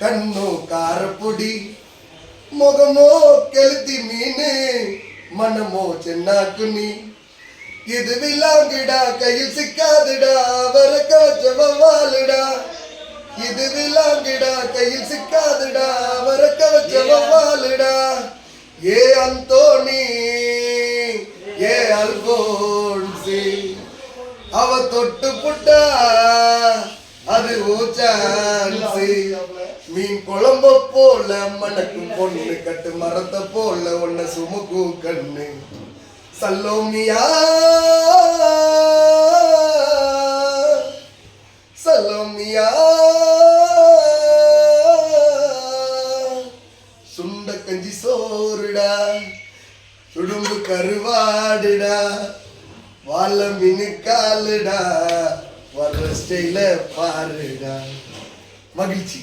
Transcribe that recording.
கண்ணோ காரப்பொடி முகமோ கெளுத்தி மீனு மனமோ சென்னாக்குனி இது விலாங்கிடா கையில் சிக்காதுடா வர வச்ச வவ்வாலுடா இது விலாங்கிடா கையில் சிக்காதுடா வர வச்ச வவ்வாலுடா ஏ அந்தோணி ஏ அல்போன்சி அவ தொட்டு புட்டா அது ஊச்சா. மீன் குழம்ப போல மணக்கும் பொண்ணு கட்டு மரத்தை போல ஒன்ன சுமுக்கு கண்ணு. சல்லோமியா. சல்லோமியா. சுண்ட கஞ்சி சோறுடா. சுடும்பு கருவாடுடா. வாழ மினுக்காலுடா வர்ற ஸ்டைல பாருடா. மகிழ்ச்சி.